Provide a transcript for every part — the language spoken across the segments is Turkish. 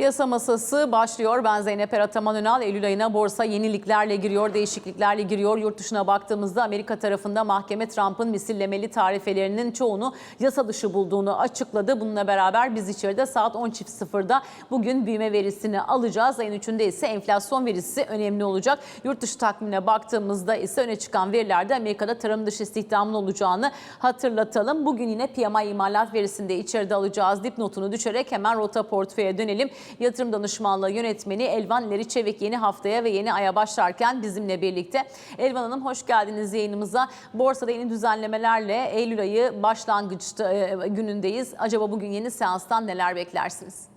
Piyasa masası başlıyor. Ben Zeynep Erataman Ünal. Eylül ayına borsa yeniliklerle giriyor, değişikliklerle giriyor. Yurt dışına baktığımızda Amerika tarafında mahkeme Trump'ın misillemeli tarifelerinin çoğunu yasa dışı bulduğunu açıkladı. Bununla beraber biz içeride saat 10.00'da bugün büyüme verisini alacağız. Ayın 3'ünde ise enflasyon verisi önemli olacak. Yurt dışı takvimine baktığımızda ise öne çıkan verilerde Amerika'da tarım dışı istihdamın olacağını hatırlatalım. Bugün yine PMI imalat verisini de içeride alacağız. Dipnotunu düşerek hemen rota portföye dönelim. Yatırım danışmanlığı yönetmeni Elvan İleri Çevik yeni haftaya ve yeni aya başlarken bizimle birlikte. Elvan Hanım hoş geldiniz yayınımıza. Borsada yeni düzenlemelerle Eylül ayı başlangıçta e, günündeyiz. Acaba bugün yeni seanstan neler beklersiniz?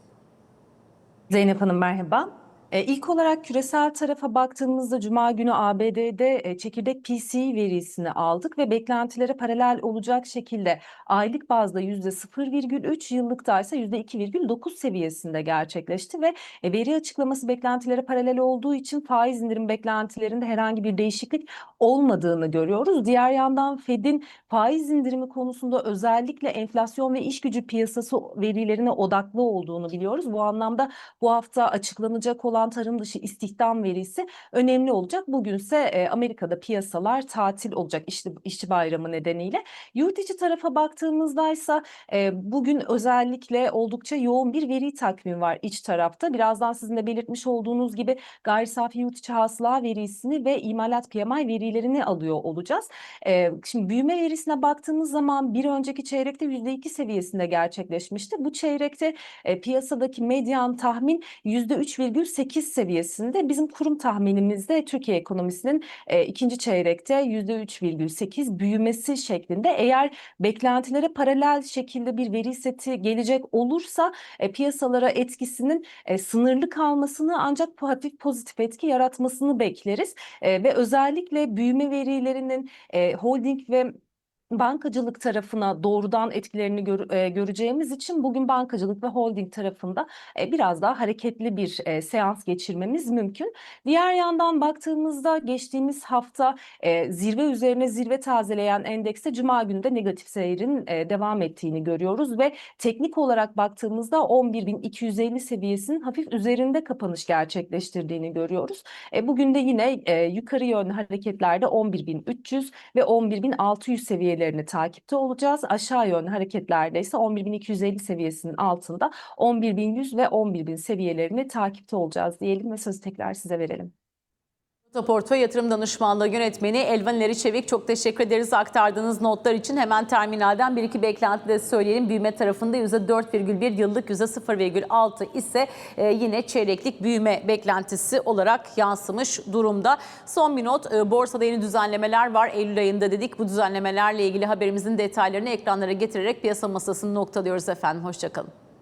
Zeynep Hanım merhaba. E, ilk olarak küresel tarafa baktığımızda Cuma günü ABD'de e, çekirdek PCE verisini aldık ve beklentilere paralel olacak şekilde aylık bazda %0,3, yıllıkta ise %2,9 seviyesinde gerçekleşti ve e, veri açıklaması beklentilere paralel olduğu için faiz indirim beklentilerinde herhangi bir değişiklik olmadığını görüyoruz. Diğer yandan Fed'in faiz indirimi konusunda özellikle enflasyon ve iş gücü piyasası verilerine odaklı olduğunu biliyoruz. Bu anlamda bu hafta açıklanacak olan tarım dışı istihdam verisi önemli olacak. Bugünse e, Amerika'da piyasalar tatil olacak işçi, işçi bayramı nedeniyle. Yurt içi tarafa baktığımızda ise bugün özellikle oldukça yoğun bir veri takvimi var iç tarafta. Birazdan sizin de belirtmiş olduğunuz gibi gayri safi yurt içi hasıla verisini ve imalat PMI verilerini alıyor olacağız. E, şimdi büyüme verisine baktığımız zaman bir önceki çeyrekte %2 seviyesinde gerçekleşmişti. Bu çeyrekte e, piyasadaki medyan tahmin %3,8 seviyesinde. Bizim kurum tahminimizde Türkiye ekonomisinin e, ikinci çeyrekte %3,8 büyümesi şeklinde. Eğer beklentilere paralel şekilde bir veri seti gelecek olursa e, piyasalara etkisinin e, sınırlı kalmasını ancak hafif pozitif etki yaratmasını bekleriz. E, ve özellikle büyüme verilerinin e, holding ve bankacılık tarafına doğrudan etkilerini gör, e, göreceğimiz için bugün bankacılık ve holding tarafında e, biraz daha hareketli bir e, seans geçirmemiz mümkün. Diğer yandan baktığımızda geçtiğimiz hafta e, zirve üzerine zirve tazeleyen endekste cuma günü de negatif seyrin e, devam ettiğini görüyoruz ve teknik olarak baktığımızda 11.250 seviyesinin hafif üzerinde kapanış gerçekleştirdiğini görüyoruz. E, bugün de yine e, yukarı yönlü hareketlerde 11.300 ve 11.600 seviyeleri seviyelerini takipte olacağız. Aşağı yönlü hareketlerde ise 11.250 seviyesinin altında 11.100 ve 11.000 seviyelerini takipte olacağız diyelim ve sözü tekrar size verelim. Portföy Yatırım Danışmanlığı Yönetmeni Elvan İleri Çevik çok teşekkür ederiz aktardığınız notlar için. Hemen terminalden bir iki beklenti de söyleyelim. Büyüme tarafında %4,1 yıllık %0,6 ise e, yine çeyreklik büyüme beklentisi olarak yansımış durumda. Son bir not e, borsada yeni düzenlemeler var. Eylül ayında dedik bu düzenlemelerle ilgili haberimizin detaylarını ekranlara getirerek piyasa masasını noktalıyoruz efendim. Hoşçakalın.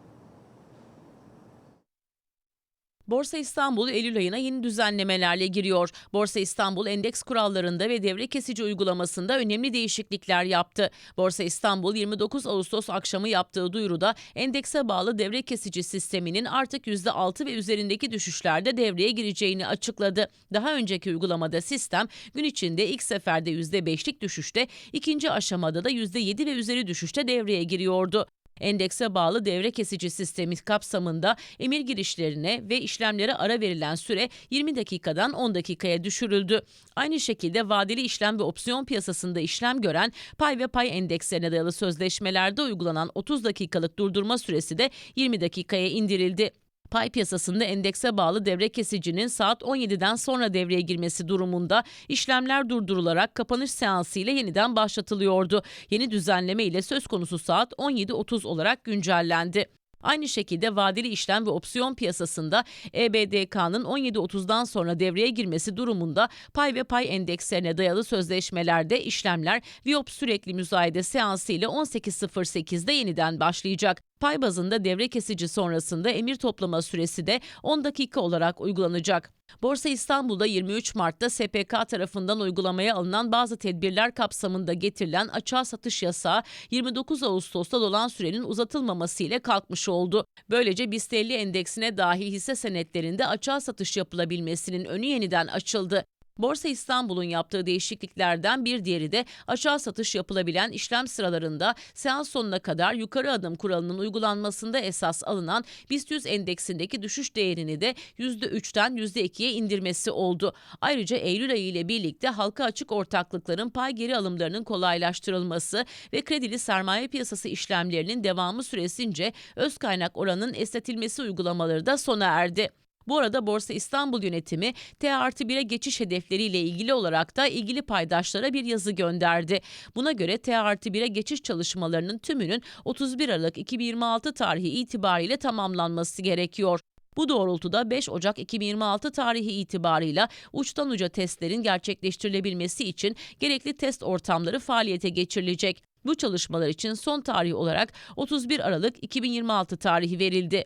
Borsa İstanbul Eylül ayına yeni düzenlemelerle giriyor. Borsa İstanbul endeks kurallarında ve devre kesici uygulamasında önemli değişiklikler yaptı. Borsa İstanbul 29 Ağustos akşamı yaptığı duyuruda endekse bağlı devre kesici sisteminin artık %6 ve üzerindeki düşüşlerde devreye gireceğini açıkladı. Daha önceki uygulamada sistem gün içinde ilk seferde %5'lik düşüşte, ikinci aşamada da %7 ve üzeri düşüşte devreye giriyordu. Endekse bağlı devre kesici sistemi kapsamında emir girişlerine ve işlemlere ara verilen süre 20 dakikadan 10 dakikaya düşürüldü. Aynı şekilde vadeli işlem ve opsiyon piyasasında işlem gören pay ve pay endekslerine dayalı sözleşmelerde uygulanan 30 dakikalık durdurma süresi de 20 dakikaya indirildi. Pay piyasasında endekse bağlı devre kesicinin saat 17'den sonra devreye girmesi durumunda işlemler durdurularak kapanış seansı ile yeniden başlatılıyordu. Yeni düzenleme ile söz konusu saat 17.30 olarak güncellendi. Aynı şekilde vadeli işlem ve opsiyon piyasasında EBDK'nın 17.30'dan sonra devreye girmesi durumunda pay ve pay endekslerine dayalı sözleşmelerde işlemler Viyop sürekli müzayede seansı ile 18.08'de yeniden başlayacak. Pay bazında devre kesici sonrasında emir toplama süresi de 10 dakika olarak uygulanacak. Borsa İstanbul'da 23 Mart'ta SPK tarafından uygulamaya alınan bazı tedbirler kapsamında getirilen açığa satış yasağı 29 Ağustos'ta dolan sürenin uzatılmaması ile kalkmış oldu. Böylece BIST 50 endeksine dahil hisse senetlerinde açığa satış yapılabilmesinin önü yeniden açıldı. Borsa İstanbul'un yaptığı değişikliklerden bir diğeri de aşağı satış yapılabilen işlem sıralarında seans sonuna kadar yukarı adım kuralının uygulanmasında esas alınan BIST 100 endeksindeki düşüş değerini de %3'ten %2'ye indirmesi oldu. Ayrıca Eylül ayı ile birlikte halka açık ortaklıkların pay geri alımlarının kolaylaştırılması ve kredili sermaye piyasası işlemlerinin devamı süresince öz kaynak oranının esnetilmesi uygulamaları da sona erdi. Bu arada Borsa İstanbul yönetimi T artı 1'e geçiş hedefleriyle ilgili olarak da ilgili paydaşlara bir yazı gönderdi. Buna göre T artı 1'e geçiş çalışmalarının tümünün 31 Aralık 2026 tarihi itibariyle tamamlanması gerekiyor. Bu doğrultuda 5 Ocak 2026 tarihi itibarıyla uçtan uca testlerin gerçekleştirilebilmesi için gerekli test ortamları faaliyete geçirilecek. Bu çalışmalar için son tarih olarak 31 Aralık 2026 tarihi verildi.